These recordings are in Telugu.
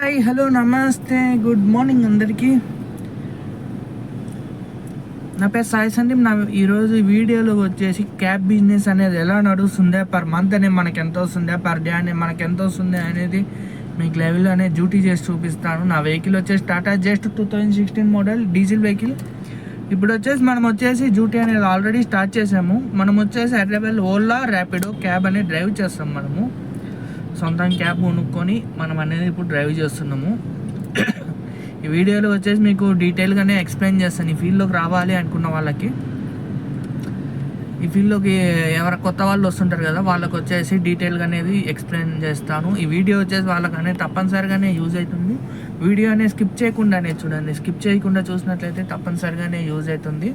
Hi hello namaste good morning అందరికీ. నా పేరు సాయి సందీప్. నా ఈరోజు వీడియోలో వచ్చేసి క్యాబ్ బిజినెస్ అనేది ఎలా నడుస్తుందే పర్ మంత్ అనేది మనకి ఎంత వస్తుందే పర్ డే అనేది మనకి ఎంత వస్తుంది అనేది మీకు లెవెల్ అనేది డ్యూటీ చేసి చూపిస్తాను. నా వెహికల్ వచ్చేసి Tata just two thousand sixteen model diesel vehicle. ఇప్పుడు వచ్చేసి మనం వచ్చేసి డ్యూటీ అనేది ఆల్రెడీ స్టార్ట్ చేసాము. మనం వచ్చేసి హైదరాబాద్ ఓలా ర్యాపిడో క్యాబ్ అనేది డ్రైవ్ చేస్తాం మనము. సొంతం క్యాబ్ కొనుక్కొని మనం అనేది ఇప్పుడు డ్రైవ్ చేస్తున్నాము. ఈ వీడియోలో వచ్చేసి మీకు డీటెయిల్గానే ఎక్స్ప్లెయిన్ చేస్తాను. ఈ ఫీల్డ్లోకి రావాలి అనుకున్న వాళ్ళకి. ఈ ఫీల్డ్లోకి ఎవరు కొత్త వాళ్ళు వస్తుంటారు కదా వాళ్ళకి వచ్చేసి డీటెయిల్గా అనేది ఎక్స్ప్లెయిన్ చేస్తాను. ఈ వీడియో వచ్చేసి వాళ్ళకనే తప్పనిసరిగానే యూజ్ అవుతుంది. వీడియో అనేది స్కిప్ చేయకుండానే చూడండి. స్కిప్ చేయకుండా చూసినట్లయితే తప్పనిసరిగానే యూజ్ అవుతుంది.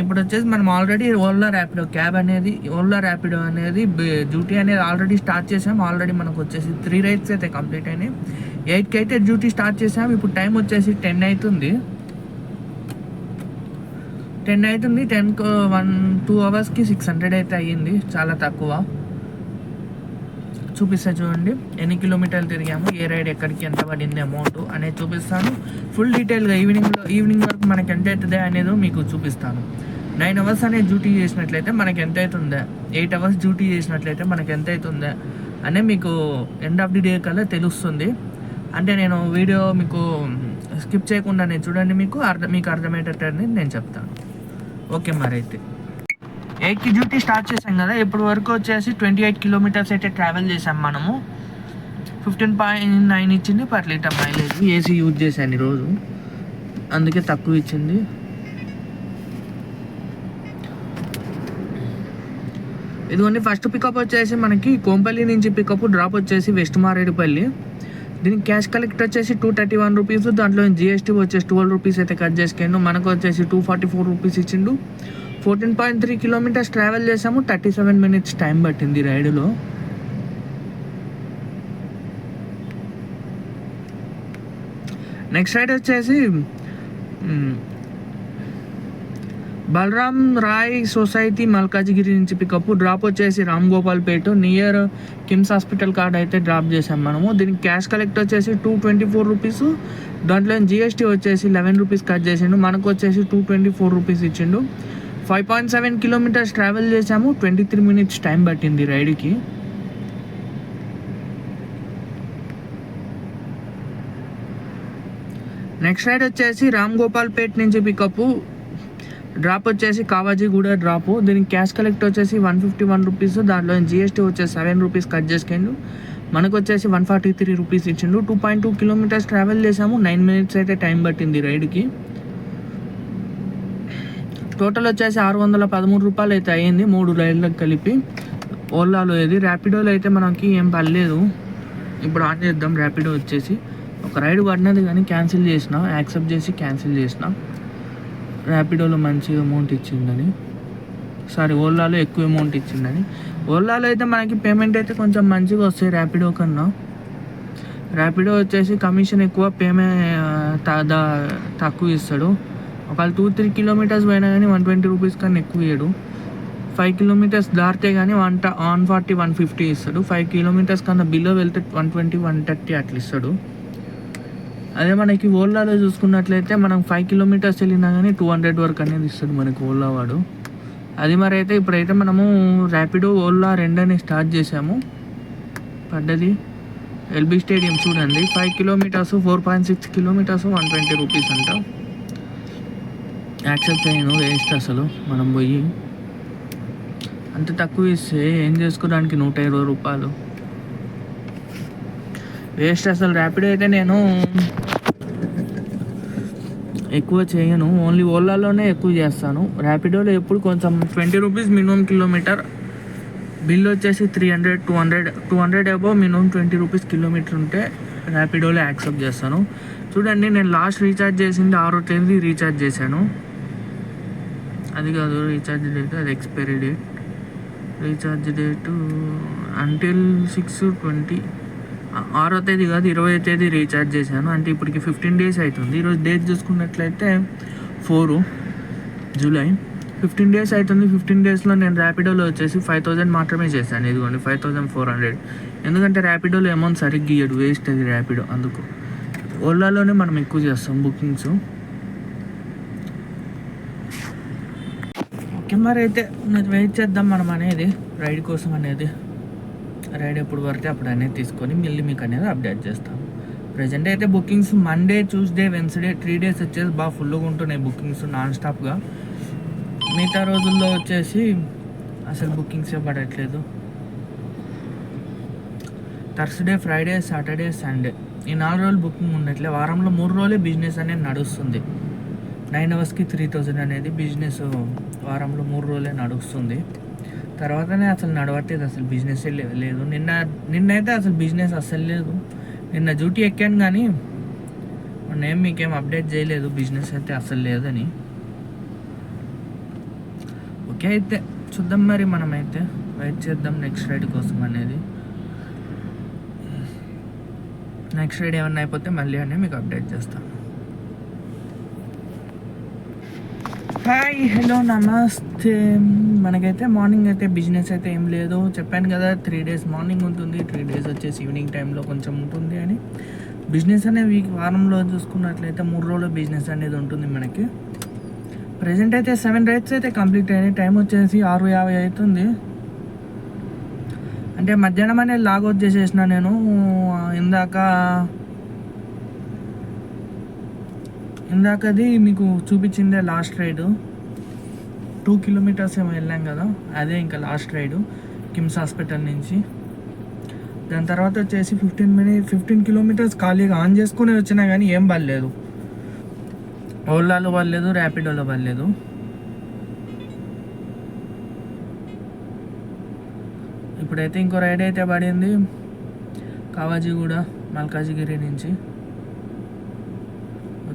ఇప్పుడు వచ్చేసి మనం ఆల్రెడీ ఓలా ర్యాపిడో క్యాబ్ అనేది ఓలా ర్యాపిడో అనేది డ్యూటీ అనేది ఆల్రెడీ స్టార్ట్ చేసాం. ఆల్రెడీ మనకు వచ్చేసి త్రీ రైడ్స్ అయితే కంప్లీట్ అయినాయి. ఎయిట్కి అయితే డ్యూటీ స్టార్ట్ చేసాం. ఇప్పుడు టైం వచ్చేసి టెన్ అవుతుంది టెన్ అవుతుంది టెన్ వన్ టూ అవర్స్కి సిక్స్ హండ్రెడ్ అయితే అయ్యింది. చాలా తక్కువ. చూపిస్తా చూడండి. ఎన్ని కిలోమీటర్లు తిరిగాము ఏ రైడ్ ఎక్కడికి ఎంత పడింది అమౌంట్ అనేది చూపిస్తాను. ఫుల్ డీటెయిల్గా ఈవినింగ్లో ఈవినింగ్ వరకు మనకి ఎంత అవుతుంది అనేది మీకు చూపిస్తాను. నైన్ అవర్స్ అనేది డ్యూటీ చేసినట్లయితే మనకి ఎంత అవుతుందా? ఎయిట్ అవర్స్ డ్యూటీ చేసినట్లయితే మనకి ఎంత అవుతుందా? అనే మీకు ఎండ్ ఆఫ్ ది డే కల్లా తెలుస్తుంది. అంటే నేను వీడియో మీకు స్కిప్ చేయకుండా నేను చూడండి మీకు అర్థం మీకు అర్థమయ్యేటట్టు నేను చెప్తాను. ఓకే మరైతే ఎయిట్కి డ్యూటీ స్టార్ట్ చేసాం కదా ఇప్పటి వరకు వచ్చేసి ట్వంటీ ఎయిట్ కిలోమీటర్స్ అయితే ట్రావెల్ చేసాం మనము. ఫిఫ్టీన్ పాయింట్ నైన్ ఇచ్చింది per litre mileage. AC use చేశాను ఈరోజు అందుకే తక్కువ ఇచ్చింది. ఇదిగోండి ఫస్ట్ పికప్ వచ్చేసి మనకి కోంపల్లి నుంచి పికప్ డ్రాప్ వచ్చేసి వెస్ట్ మారేడుపల్లి. దీనికి క్యాష్ కలెక్ట్ వచ్చేసి టూ థర్టీ వన్ రూపీస్ దాంట్లో జిఎస్టీ వచ్చేసి ట్వెల్వ్ రూపీస్ అయితే కట్ చేసుకోండు మనకు వచ్చేసి టూ ఫార్టీ ఫోర్ రూపీస్ ఇచ్చిండు. Fourteen point three kilometres travel చేసాము థర్టీ సెవెన్ మినిట్స్ టైం పట్టింది రైడ్లో. నెక్స్ట్ రైడ్ వచ్చేసి బలరామ్ రాయ్ సొసైటీ మల్కాజిగిరి నుంచి పికప్ డ్రాప్ వచ్చేసి Ramgopalpet near KIMS hospital card అయితే డ్రాప్ చేసాం మనము. దీనికి క్యాష్ కలెక్ట్ వచ్చేసి టూ ట్వంటీ ఫోర్ రూపీస్ దాంట్లో జిఎస్టీ వచ్చేసి లెవెన్ రూపీస్ కట్ చేసిండు. మనకు వచ్చేసి టూ ట్వంటీ ఫోర్ రూపీస్ ఇచ్చిండు. Five point seven kilometres travel చేసాము ట్వంటీ త్రీ మినిట్స్ టైం పట్టింది రైడ్కి. నెక్స్ట్ రైడ్ వచ్చేసి రామ్ గోపాల్ పేట్ నుంచి పికప్ డ్రాప్ వచ్చేసి కావాజీగూడ డ్రాప్ దీనికి క్యాష్ కలెక్ట్ వచ్చేసి వన్ ఫిఫ్టీ వన్ రూపీస్ దాంట్లో జిఎస్టీ వచ్చేసి సెవెన్ రూపీస్ కట్ చేసుకుండు. మనకు వచ్చేసి వన్ ఫార్టీ త్రీ రూపీస్ ఇచ్చిండు. Two point two kilometres travel చేసాము నైన్ మినిట్స్ అయితే టైం పట్టింది రైడ్కి. టోటల్ వచ్చేసి ఆరు వందల పదమూడు రూపాయలు అయితే అయ్యింది మూడు రైళ్ళకి కలిపి. ఓలాలో ఏది? ర్యాపిడోలో అయితే మనకి ఏం పర్లేదు. ఇప్పుడు ఆన్ చేద్దాం ర్యాపిడో వచ్చేసి. ఒక రైడ్ పడినది కానీ క్యాన్సిల్ చేసిన యాక్సెప్ట్ చేసి క్యాన్సిల్ చేసిన ర్యాపిడోలో మంచి అమౌంట్ ఇచ్చిందని. సారీ ఓలాలో ఎక్కువ అమౌంట్ ఇచ్చిందని. ఓలాలో అయితే మనకి పేమెంట్ అయితే కొంచెం మంచిగా వస్తాయి ర్యాపిడో కన్నా. ర్యాపిడో వచ్చేసి కమిషన్ ఎక్కువ పేమెంట్ తక్కువ ఇస్తాడు. ఒకవేళ టూ త్రీ కిలోమీటర్స్ పోయినా కానీ వన్ ట్వంటీ రూపీస్ కన్నా ఎక్కువ ఇయ్యడు. ఫైవ్ కిలోమీటర్స్ దాటితే కానీ one one forty one fifty ఇస్తాడు. ఫైవ్ కిలోమీటర్స్ కన్నా బిలో వెళ్తే వన్ ట్వంటీ వన్ థర్టీ అట్లా ఇస్తాడు. అదే మనకి ఓలాలో చూసుకున్నట్లయితే మనం ఫైవ్ కిలోమీటర్స్ వెళ్ళినా కానీ టూ హండ్రెడ్ వరకు అనేది ఇస్తాడు మనకి ఓలా వాడు. అది మరి అయితే ఇప్పుడైతే మనము ర్యాపిడో ఓలా రెండని స్టార్ట్ చేసాము పడ్డది. ఎల్బీ స్టేడియం చూడండి. Five kilometres four point six kilometres one twenty rupees అంట. యాక్సెప్ట్ అయ్యాను వేస్ట్ అసలు. మనం పోయి అంత తక్కువ ఇస్తే ఏం చేసుకోవడానికి నూట ఇరవై రూపాయలు? వేస్ట్ అసలు ర్యాపిడో అయితే నేను ఎక్కువ చేయను. ఓన్లీ ఓలాలోనే ఎక్కువ చేస్తాను. ర్యాపిడోలో ఎప్పుడు కొంచెం twenty rupees minimum kilometre. Bill వచ్చేసి three hundred two hundred two hundred అబో మినిమం ట్వంటీ రూపీస్ కిలోమీటర్ ఉంటే ర్యాపిడోలో యాక్సెప్ట్ చేస్తాను. చూడండి నేను లాస్ట్ రీఛార్జ్ చేసింది ఆరో తేదీ రీఛార్జ్ చేశాను. అది కాదు రీఛార్జ్ డేట్ అది expiry date recharge date until six twenty ఆరో తేదీ కాదు ఇరవై తేదీ రీఛార్జ్ చేశాను. అంటే ఇప్పటికి ఫిఫ్టీన్ డేస్ అవుతుంది ఈరోజు డేట్ చూసుకున్నట్లయితే ఫోరు జూలై ఫిఫ్టీన్ డేస్ అవుతుంది ఫిఫ్టీన్ డేస్లో నేను ర్యాపిడోలో వచ్చేసి ఫైవ్ థౌజండ్ మాత్రమే చేశాను. ఇదిగోండి ఫైవ్ థౌజండ్ ఫోర్ హండ్రెడ్ ఎందుకంటే ర్యాపిడోలో అమౌంట్ సరిగ్గా ఇయ్యడు. వేస్ట్ అది ర్యాపిడో అందుకు. ఓలాలోనే మనం ఎక్కువ చేస్తాం బుకింగ్స్. ఓకే మరి అయితే మరి వెయిట్ చేద్దాం మనం అనేది రైడ్ కోసం అనేది. రైడ్ ఎప్పుడు పడితే అప్పుడు అనేది తీసుకొని మళ్ళీ మీకు అనేది అప్డేట్ చేస్తాం. ప్రజెంట్ అయితే bookings Monday Tuesday Wednesday three days వచ్చేసి బాగా ఫుల్గా ఉంటున్నాయి బుకింగ్స్ నాన్ స్టాప్గా మిగతా రోజుల్లో వచ్చేసి అసలు బుకింగ్సే పడట్లేదు థర్స్డే ఫ్రైడే సాటర్డే సండే ఈ నాలుగు రోజులు బుకింగ్ ఉండట్లే. వారంలో మూడు రోజులే బిజినెస్ అనేది నడుస్తుంది. నైన్ అవర్స్కి త్రీ థౌజండ్ అనేది బిజినెస్ వారంలో మూడు రోజులే నడుస్తుంది. తర్వాతనే అసలు నడవట్లేదు అసలు బిజినెస్ లేదు. నిన్న నిన్నైతే అసలు బిజినెస్ అసలు లేదు. నిన్న డ్యూటీ ఎక్కాను కానీ నేను మీకేం అప్డేట్ చేయలేదు బిజినెస్ అయితే అసలు లేదని. ఓకే అయితే చూద్దాం మరి మనమైతే వెయిట్ చేద్దాం నెక్స్ట్ రైడ్ కోసం అనేది. నెక్స్ట్ రైడ్ ఏమన్నా అయిపోతే మళ్ళీ అనే మీకు అప్డేట్ చేస్తాను. హాయ్ హలో నమస్తే. మనకైతే మార్నింగ్ అయితే బిజినెస్ అయితే ఏం లేదు. చెప్పాను కదా త్రీ డేస్ మార్నింగ్ ఉంటుంది. త్రీ డేస్ వచ్చేసి ఈవినింగ్ టైంలో కొంచెం ఉంటుంది అని. బిజినెస్ అనే వీక్ వారంలో చూసుకున్నట్లయితే మూడు రోజుల బిజినెస్ అనేది ఉంటుంది మనకి. ప్రజెంట్ అయితే సెవెన్ రైట్స్ అయితే కంప్లీట్ అయినాయి. టైం వచ్చేసి ఆరు యాభై అవుతుంది. అంటే మధ్యాహ్నం అనేది లాగౌట్ చేసేసిన నేను. ఇందాక ఇందాకది మీకు చూపించిందే లాస్ట్ రైడు టూ కిలోమీటర్స్ ఏమో వెళ్ళాం కదా అదే ఇంకా లాస్ట్ రైడు కిమ్స్ హాస్పిటల్ నుంచి. దాని తర్వాత వచ్చేసి ఫిఫ్టీన్ మినిట్ ఫిఫ్టీన్ కిలోమీటర్స్ ఖాళీగా ఆన్ చేసుకుని వచ్చినా కానీ ఏం పర్లేదు ఓలాలో పర్లేదు ర్యాపిడోలో పర్లేదు ఇప్పుడైతే ఇంకో రైడ్ అయితే పడింది కావాజీగూడ మల్కాజిగిరి నుంచి.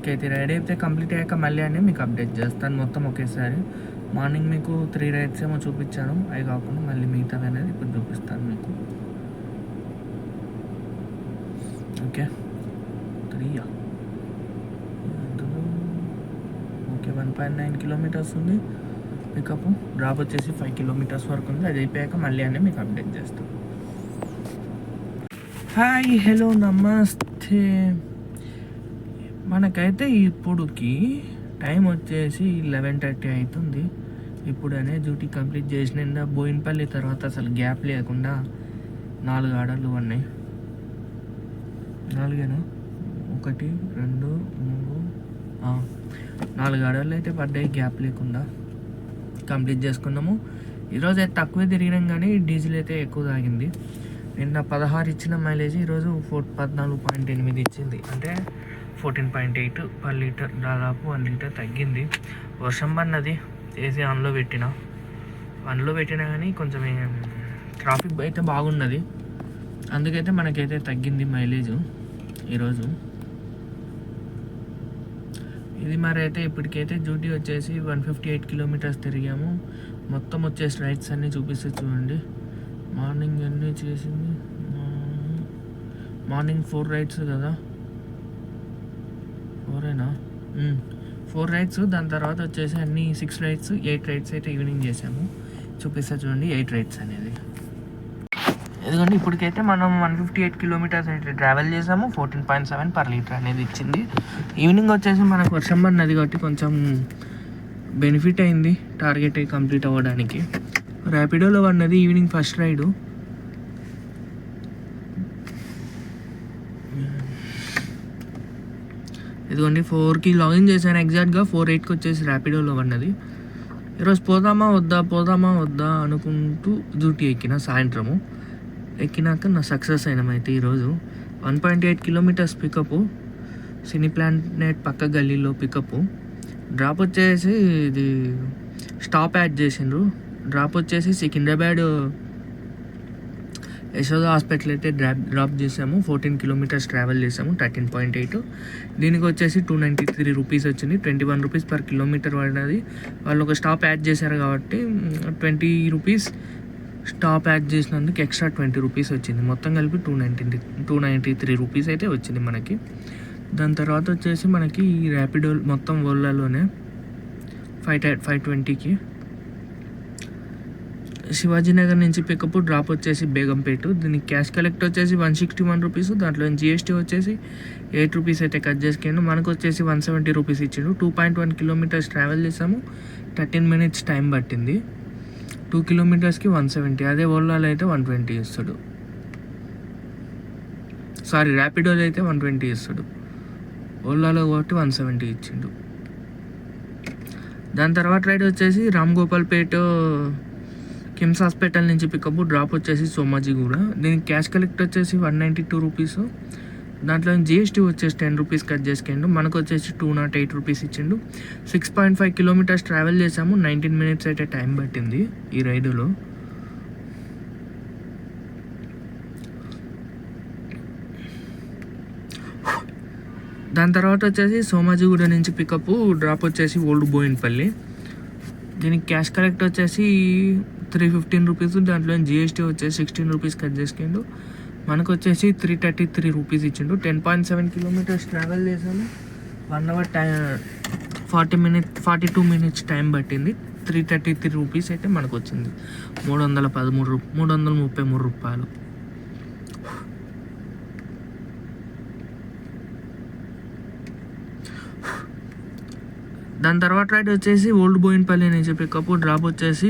ఓకే అయితే రైడ్ అయితే కంప్లీట్ అయ్యాక మళ్ళీ అని మీకు అప్డేట్ చేస్తాను మొత్తం ఒకేసారి. మార్నింగ్ మీకు త్రీ రైడ్స్ ఏమో చూపించాను. అవి కాకుండా మళ్ళీ మిగతావి అనేది ఇప్పుడు చూపిస్తాను మీకు. Okay? త్రీయా okay one point nine kilometres ఉంది. పికప్ డ్రాప్ వచ్చేసి ఫైవ్ కిలోమీటర్స్ వరకు ఉంది. అది అయిపోయాక మళ్ళీ అనే మీకు అప్డేట్ చేస్తాను. హాయ్ హలో నమస్తే. మనకైతే ఇప్పుడుకి టైం వచ్చేసి లెవెన్ థర్టీ అవుతుంది ఇప్పుడనే డ్యూటీ కంప్లీట్ చేసిన బోయినపల్లి తర్వాత అసలు గ్యాప్ లేకుండా నాలుగు ఆర్డర్లు ఉన్నాయి. నాలుగేనా? ఒకటి రెండు మూడు నాలుగు ఆర్డర్లు అయితే పడ్డాయి గ్యాప్ లేకుండా కంప్లీట్ చేసుకున్నాము. ఈరోజు అయితే తక్కువే తిరిగినాం కానీ డీజిల్ అయితే ఎక్కువ తాగింది. నిన్న పదహారు ఇచ్చిన మైలేజ్ ఈరోజు ఫోర్ పద్నాలుగు పాయింట్ ఎనిమిది ఇచ్చింది. అంటే fourteen point eight per litre దాదాపు వన్ లీటర్ తగ్గింది. వర్షం పడినది ఏసీ ఆన్లో పెట్టిన. ఆన్లో పెట్టినా కానీ కొంచెం ట్రాఫిక్ అయితే బాగున్నది. అందుకైతే మనకైతే తగ్గింది మైలేజ్ ఈరోజు. ఇది మరి అయితే ఇప్పటికైతే డ్యూటీ వచ్చేసి వన్ ఫిఫ్టీ ఎయిట్ కిలోమీటర్స్ తిరిగాము. మొత్తం వచ్చేసి రైడ్స్ అన్నీ చూపిస్తే చూడండి. మార్నింగ్ అన్నీ చేసింది. మార్నింగ్ ఫోర్ రైడ్స్ కదా. ఫోరేనా ఫోర్ రైడ్స్ దాని తర్వాత వచ్చేసి అన్ని సిక్స్ రైడ్స్ ఎయిట్ రైడ్స్ అయితే ఈవినింగ్ చేసాము. చూపిస్తా చూడండి ఎయిట్ రైడ్స్ అనేది. ఎందుకంటే ఇప్పటికైతే మనం వన్ ఫిఫ్టీ ఎయిట్ కిలోమీటర్స్ అయితే ట్రావెల్ చేసాము. Fourteen point seven per litre అనేది ఇచ్చింది. ఈవినింగ్ వచ్చేసి మనకు వర్షం పడినది కాబట్టి కొంచెం బెనిఫిట్ అయింది టార్గెట్ కంప్లీట్ అవ్వడానికి. ర్యాపిడోలో పడినది ఈవినింగ్ ఫస్ట్ రైడు ఇదిగోండి ఫోర్కి లాగిన్ చేశాను. ఎగ్జాక్ట్గా ఫోర్ ఎయిట్కి వచ్చేసి ర్యాపిడోలో ఉన్నది ఈరోజు పోదామా వద్దా పోదామా వద్దా అనుకుంటూ డ్యూటీ ఎక్కిన సాయంత్రము. ఎక్కినాక నా సక్సెస్ అయినమైతే ఈరోజు one point eight kilometres pickup cine planet పక్క గల్లీలో పికప్ డ్రాప్ వచ్చేసి ఇది స్టాప్ యాడ్ చేసిండ్రు. డ్రాప్ వచ్చేసి సికింద్రాబాద్ యశోద హాస్పిటల్ అయితే డ్రాప్ డ్రాప్ చేసాము. ఫోర్టీన్ కిలోమీటర్స్ ట్రావెల్ చేసాము థర్టీన్ పాయింట్ ఎయిట్. దీనికి వచ్చేసి టూ నైంటీ త్రీ రూపీస్ వచ్చింది. Twenty one rupees per kilometre పడినది వాళ్ళు ఒక స్టాప్ యాడ్ చేశారు కాబట్టి ట్వంటీ రూపీస్ స్టాప్ యాడ్ చేసినందుకు ఎక్స్ట్రా ట్వంటీ రూపీస్ వచ్చింది. మొత్తం కలిపి two ninety two ninety three rupees అయితే వచ్చింది మనకి. దాని తర్వాత వచ్చేసి మనకి ఈ ర్యాపిడో మొత్తం ఓలాలోనే ఫైవ్ ఫైవ్ ట్వంటీకి శివాజీనగర్ నుంచి పికప్ డ్రాప్ వచ్చేసి బేగంపేట. దీనికి క్యాష్ కలెక్ట్ వచ్చేసి వన్ సిక్స్టీ వన్ రూపీస్ దాంట్లో జిఎస్టీ వచ్చేసి ఎయిట్ రూపీస్ అయితే కట్ చేసుకుండు మనకు వచ్చేసి వన్ సెవెంటీ రూపీస్ ఇచ్చిండు. Two point one kilometres travel చేసాము. థర్టీన్ మినిట్స్ టైం పట్టింది. టూ కిలోమీటర్స్కి వన్ సెవెంటీ అదే ఓలాలో అయితే వన్ ట్వంటీ ఇస్తాడు. సారీ ర్యాపిడోలో అయితే వన్ ట్వంటీ ఇస్తాడు. ఓలాలో కాబట్టి వన్ సెవెంటీ ఇచ్చిండు. దాని తర్వాత రైడ్ వచ్చేసి రామ్ గోపాల్పేట కిమ్స్ హాస్పిటల్ నుంచి పికప్ డ్రాప్ వచ్చేసి సోమాజిగూడ దీనికి క్యాష్ కలెక్ట్ వచ్చేసి వన్ నైంటీ టూ రూపీస్. దాంట్లో జిఎస్టీ వచ్చేసి టెన్ రూపీస్ కట్ చేసుకుండు. మనకు వచ్చేసి టూ నాట్ ఎయిట్ రూపీస్ ఇచ్చిండు. Six point five kilometres travel చేసాము నైన్టీన్ మినిట్స్ అయితే టైం పట్టింది ఈ రైడులో. దాని తర్వాత వచ్చేసి సోమాజిగూడ నుంచి పికప్ డ్రాప్ వచ్చేసి ఓల్డ్ బోయిన్పల్లి. దీనికి క్యాష్ కలెక్ట్ వచ్చేసి త్రీ ఫిఫ్టీన్ రూపీస్ దాంట్లో జిఎస్టీ వచ్చేసి సిక్స్టీన్ రూపీస్ కట్ చేసుకుండు మనకు వచ్చేసి త్రీ థర్టీ త్రీ రూపీస్ ఇచ్చిండు. Ten point seven kilometres travel చేసాము one hour time forty minute forty two minutes time పట్టింది. త్రీ థర్టీ త్రీ రూపీస్ అయితే మనకు వచ్చింది మూడు వందల పదమూడు రూ మూడు వందల ముప్పై మూడు రూపాయలు. దాని తర్వాత రైడ్ వచ్చేసి ఓల్డ్ బోయిన్పల్లి నుంచి పికప్ డ్రాప్ వచ్చేసి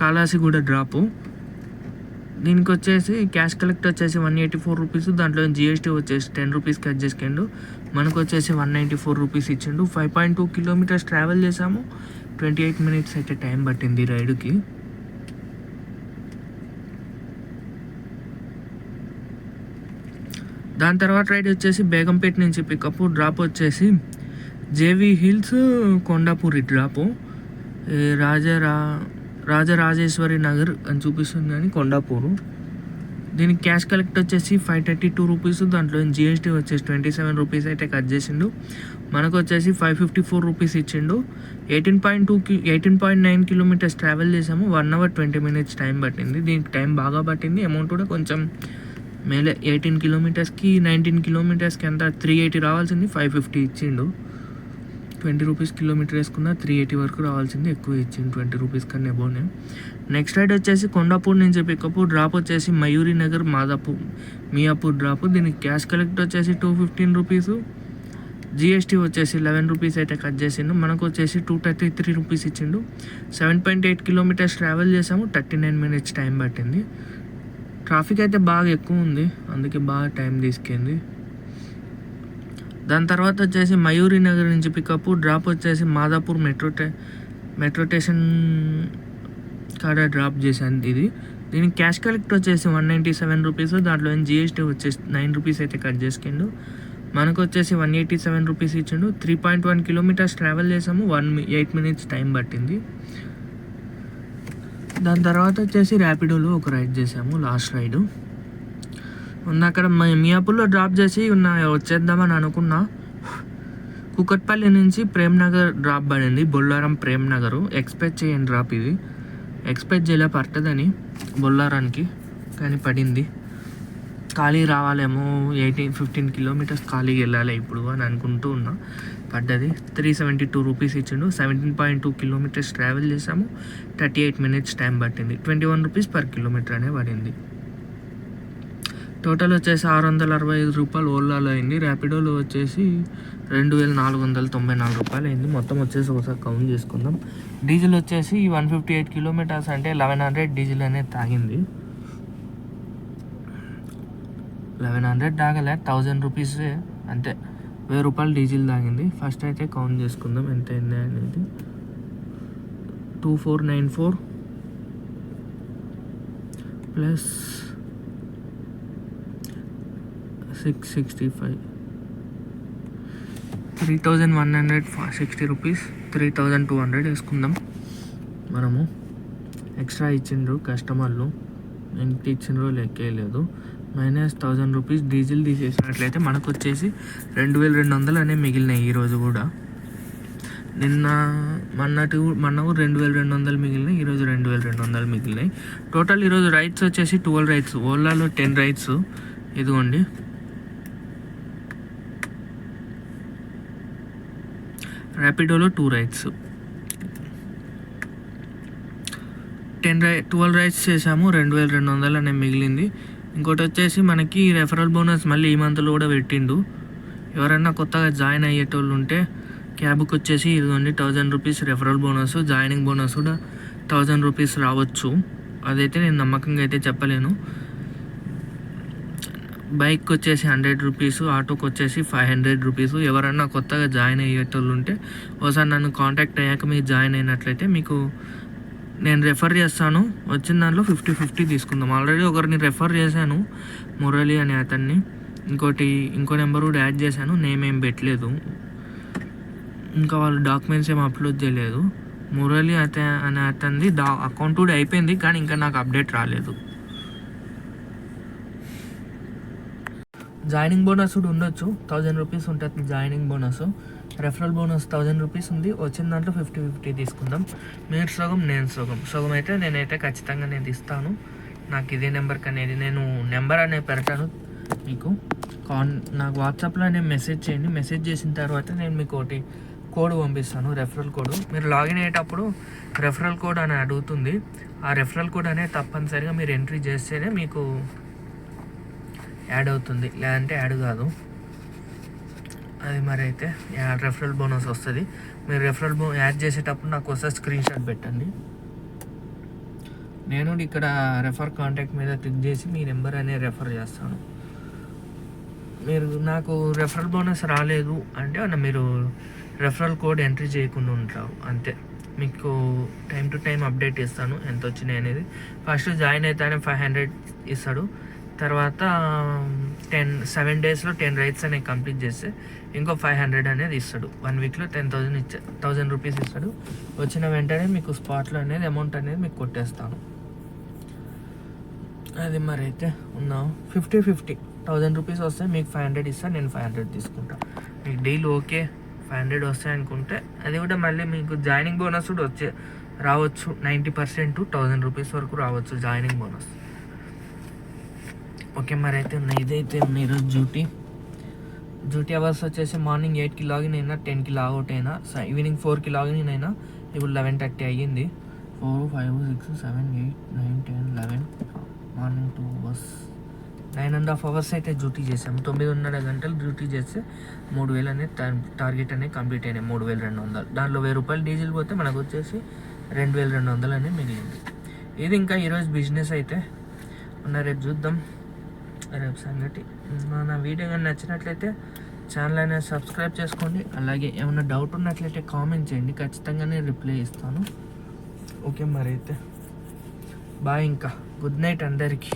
కాళాసిగూడ డ్రాపు దీనికి వచ్చేసి క్యాష్ కలెక్ట్ వచ్చేసి వన్ ఎయిటీ ఫోర్ రూపీస్ దాంట్లో జిఎస్టీ వచ్చేసి టెన్ రూపీస్ కట్ చేసుకుండు మనకు వచ్చేసి వన్ నైంటీ ఫోర్ రూపీస్ ఇచ్చిండు. Five point two kilometres travel చేసాము ట్వంటీ ఎయిట్ మినిట్స్ అయితే టైం పట్టింది రైడ్కి దాని తర్వాత రైడ్ వచ్చేసి బేగంపేట నుంచి పికప్ డ్రాప్ వచ్చేసి జేవి హిల్స్ కొండాపూరి డ్రాపు రాజరా రాజరాజేశ్వరి నగర్ అని చూపిస్తుంది కానీ కొండాపూరు. దీనికి క్యాష్ కలెక్ట్ వచ్చేసి ఫైవ్ థర్టీ టూ రూపీస్ దాంట్లో జిఎస్టీ వచ్చేసి ట్వంటీ సెవెన్ రూపీస్ అయితే కట్ చేసిండు. మనకు వచ్చేసి ఫైవ్ ఫిఫ్టీ ఫోర్ రూపీస్ ఇచ్చిండు. ఎయిటీన్ పాయింట్ టూ కి eighteen point nine kilometres travel చేసాము. One hour twenty minutes time పట్టింది. దీనికి టైం బాగా పట్టింది. అమౌంట్ కూడా కొంచెం మేలే. ఎయిటీన్ కిలోమీటర్స్కి నైన్టీన్ కిలోమీటర్స్కి ఎంత త్రీ ఎయిటీ రావాల్సింది. ఫైవ్ ఫిఫ్టీ ఇచ్చిండు. ట్వంటీ రూపీస్ కిలోమీటర్ వేసుకున్న త్రీ ఎయిటీ వరకు రావాల్సింది ఎక్కువ ఇచ్చింది ట్వంటీ రూపీస్ కన్నా ఎబోనే నెక్స్ట్ రైడ్ వచ్చేసి కొండాపూర్ నుంచి పికప్ డ్రాప్ వచ్చేసి మయూరి నగర్ మాదాపూర్ మియాపూర్ డ్రాప్ దీనికి క్యాష్ కలెక్ట్ వచ్చేసి టూ ఫిఫ్టీన్ రూపీస్. జిఎస్టీ వచ్చేసి లెవెన్ రూపీస్ అయితే కట్ చేసిండు. మనకు వచ్చేసి టూ థర్టీ త్రీ రూపీస్ ఇచ్చిండు. Seven point eight kilometres travel చేసాము. థర్టీ నైన్ మినిట్స్ టైం పట్టింది. ట్రాఫిక్ అయితే బాగా ఎక్కువ ఉంది. అందుకే బాగా టైం తీసుకెళ్ళింది దాని తర్వాత వచ్చేసి మయూరి నగర్ నుంచి పికప్ డ్రాప్ వచ్చేసి మాదాపూర్ మెట్రో మెట్రో స్టేషన్ కాడ డ్రాప్ చేశాను ఇది. దీనికి క్యాష్ కలెక్ట్ వచ్చేసి వన్ నైంటీ సెవెన్ రూపీస్ దాంట్లో జిఎస్టీ వచ్చేసి నైన్ రూపీస్ అయితే కట్ చేసుకుండు. మనకు వచ్చేసి వన్ ఎయిటీ సెవెన్ రూపీస్ ఇచ్చిండు. Three point one kilometres travel చేసాము. వన్ ఎయిట్ మినిట్స్ టైం పట్టింది. దాని తర్వాత వచ్చేసి ర్యాపిడోలో ఒక రైడ్ చేసాము లాస్ట్ రైడు ఉన్న అక్కడ మియాపూర్లో డ్రాప్ చేసి ఉన్న వచ్చేద్దామని అనుకున్నా. కుకట్పల్లి నుంచి ప్రేమ్ నగర్ డ్రాప్ పడింది. బొల్లారం ప్రేమ్ నగరు ఎక్స్పెక్ట్ చేయని డ్రాప్ ఇది. ఎక్స్పెక్ట్ చేయలే పడుతుందని బొల్లారానికి. కానీ పడింది. ఖాళీ రావాలేమో ఎయిటీన్ ఫిఫ్టీన్ కిలోమీటర్స్ ఖాళీకి వెళ్ళాలి ఇప్పుడు అని అనుకుంటూ ఉన్నా. పడ్డది. త్రీ సెవెంటీ టూ రూపీస్ ఇచ్చిండు. Seventeen point two kilometres travel చేసాము థర్టీ ఎయిట్ మినిట్స్ టైం పట్టింది. Twenty one rupees per kilometre అనే పడింది. టోటల్ వచ్చేసి ఆరు వందల అరవై ఐదు రూపాయలు ఓలాలో అయింది. ర్యాపిడోలో వచ్చేసి రెండు వేల నాలుగు వందల తొంభై నాలుగు రూపాయలు అయింది. మొత్తం వచ్చేసి ఒకసారి కౌంట్ చేసుకుందాం. డీజిల్ వచ్చేసి వన్ ఫిఫ్టీ ఎయిట్ కిలోమీటర్స్ అంటే లెవెన్ హండ్రెడ్ డీజిల్ అనేది తాగింది. లెవెన్ హండ్రెడ్ తాగలే థౌజండ్ రూపీస్ అంతే వెయ్యి రూపాయలు డీజిల్ తాగింది. ఫస్ట్ అయితే కౌంట్ చేసుకుందాం ఎంత అయింది అనేది. Two four nine four plus six sixty five three thousand one hundred sixty rupees three thousand two hundred వేసుకుందాం. మనము ఎక్స్ట్రా ఇచ్చిండ్రు కస్టమర్లు. ఎంత ఇచ్చిండ్రో లెక్కేయలేదు మైనస్ థౌజండ్ రూపీస్ డీజిల్ తీసేసినట్లయితే మనకు వచ్చేసి రెండు వేల రెండు వందలు అనేవి మిగిలినాయి ఈరోజు కూడా. నిన్న మొన్నటి మొన్న కూడా రెండు వేల రెండు వందలు మిగిలినాయి ఈరోజు రెండు వేల రెండు వందలు మిగిలినాయి. టోటల్ ఈరోజు రైడ్స్ వచ్చేసి ట్వెల్వ్ రైడ్స్ ఓలాలో టెన్ రైడ్స్ ఇదిగోండి. ర్యాపిడోలో టూ రైడ్స్ టెన్ రై ట్వెల్వ్ రైడ్స్ చేసాము రెండు వేల రెండు వందలు అనేది మిగిలింది. ఇంకోటి వచ్చేసి మనకి రెఫరల్ బోనస్ మళ్ళీ ఈ మంత్లో కూడా పెట్టిండు. ఎవరైనా కొత్తగా జాయిన్ అయ్యేటోళ్ళు ఉంటే క్యాబ్కి వచ్చేసి ఇదిగోండి thousand rupees referral bonus joining bonus కూడా థౌజండ్ రూపీస్ రావచ్చు. అదైతే నేను నమ్మకంగా అయితే చెప్పలేను. బైక్ వచ్చేసి హండ్రెడ్ రూపీస్ ఆటోకి వచ్చేసి ఫైవ్ హండ్రెడ్ రూపీస్. ఎవరన్నా కొత్తగా జాయిన్ అయ్యేటోళ్ళు ఉంటే ఒకసారి నన్ను కాంటాక్ట్ అయ్యాక మీరు జాయిన్ అయినట్లయితే మీకు నేను రెఫర్ చేస్తాను. వచ్చిన దాంట్లో ఫిఫ్టీ ఫిఫ్టీ తీసుకుందాం. ఆల్రెడీ ఒకరిని రెఫర్ చేశాను మురళి అనే అతన్ని. ఇంకోటి ఇంకో నెంబర్ కూడా యాడ్ చేశాను నేమ్ ఏం పెట్టలేదు. ఇంకా వాళ్ళు డాక్యుమెంట్స్ ఏం అప్లోడ్ చేయలేదు. మురళి అత అనే అతనిది డా అకౌంట్ కూడా అయిపోయింది కానీ ఇంకా నాకు అప్డేట్ రాలేదు. జాయినింగ్ బోనస్ కూడా ఉండొచ్చు. థౌజండ్ రూపీస్ ఉంటుంది joining bonus. Referral bonus thousand rupees ఉంది. వచ్చిన దాంట్లో ఫిఫ్టీ ఫిఫ్టీ తీసుకుందాం. మీరు సగం నేను సగం. సగం అయితే నేనైతే ఖచ్చితంగా నేను ఇస్తాను. నాకు ఇదే నెంబర్కి అనేది నేను నెంబర్ అనేది పెడతాను మీకు. కాన్ నాకు వాట్సాప్లో నేను మెసేజ్ చేయండి. మెసేజ్ చేసిన తర్వాత నేను మీకు ఒకటి కోడ్ పంపిస్తాను. Referral code. మీరు లాగిన్ అయ్యేటప్పుడు రెఫరల్ కోడ్ అని అడుగుతుంది. ఆ రెఫరల్ కోడ్ అనేది తప్పనిసరిగా మీరు ఎంట్రీ చేస్తేనే మీకు యాడ్ అవుతుంది. లేదంటే యాడ్ కాదు. అది మరి అయితే యాడ్ రెఫరల్ బోనస్ వస్తుంది. మీరు రెఫరల్ బో యాడ్ చేసేటప్పుడు నాకు ఒకసారి స్క్రీన్ షాట్ పెట్టండి. నేను ఇక్కడ రెఫర్ కాంటాక్ట్ మీద క్లిక్ చేసి మీ నెంబర్ అనేది రెఫర్ చేస్తాను. మీరు నాకు రెఫరల్ బోనస్ రాలేదు అంటే మీరు రెఫరల్ కోడ్ ఎంట్రీ చేయకుండా ఉంటారు అంతే. మీకు టైం టు టైం అప్డేట్ ఇస్తాను. ఎంత వచ్చినాయి అనేది. ఫస్ట్ జాయిన్ అయితేనే ఫైవ్ హండ్రెడ్ ఇస్తాడు. తర్వాత టెన్ సెవెన్ డేస్లో టెన్ రైడ్స్ అనేవి కంప్లీట్ చేస్తే ఇంకో ఫైవ్ హండ్రెడ్ అనేది ఇస్తాడు. వన్ వీక్లో టెన్ థౌజండ్ ఇచ్చే థౌజండ్ రూపీస్ ఇస్తాడు. వచ్చిన వెంటనే మీకు స్పాట్లో అనేది అమౌంట్ అనేది మీకు కొట్టేస్తాను. అది మరి అయితే ఉన్నాం ఫిఫ్టీ ఫిఫ్టీ థౌజండ్ రూపీస్ వస్తే మీకు ఫైవ్ హండ్రెడ్ ఇస్తాను నేను ఫైవ్ హండ్రెడ్ తీసుకుంటా. మీకు డైలీ ఓకే ఫైవ్ హండ్రెడ్ వస్తాయి అనుకుంటే అది కూడా మళ్ళీ మీకు జాయినింగ్ బోనస్ కూడా వచ్చే రావచ్చు. నైంటీ పర్సెంట్ థౌజండ్ రూపీస్ వరకు రావచ్చు జాయినింగ్ బోనస్ ఓకే మరి అయితే ఉన్న ఇదైతే ఈరోజు డ్యూటీ. డ్యూటీ అవర్స్ వచ్చేసి మార్నింగ్ ఎయిట్కి లాగిన్ అయినా టెన్కి లాగౌట్ అయినా స- ఈవినింగ్ ఫోర్కి లాగిన్ అయినా ఇప్పుడు లెవెన్ థర్టీ అయ్యింది. Four five six seven eight nine ten eleven morning two hours. Nine and half hours అయితే డ్యూటీ చేసాము తొమ్మిదిన్నర గంటలు డ్యూటీ చేస్తే మూడు వేలు అనేది టార్గెట్ అనేది కంప్లీట్ అయినాయి. మూడు వేలు రెండు వందలు. దాంట్లో వెయ్యి రూపాయలు డీజిల్ పోతే మనకు వచ్చేసి రెండు వేలు రెండు వందలు అనేది మిగిలింది. ఇది ఇంకా ఈరోజు బిజినెస్ అయితే. ఉన్న రేపు చూద్దాం. రేపు సంగతి నా- వీడియో కానీ నచ్చినట్లయితే ఛానల్ అనేది సబ్స్క్రైబ్ చేసుకోండి. అలాగే ఏమైనా డౌట్ ఉన్నట్లయితే కామెంట్ చేయండి. ఖచ్చితంగా నేను రిప్లై ఇస్తాను ఓకే మరి అయితే బాయ్ ఇంకా. గుడ్ నైట్ అందరికీ.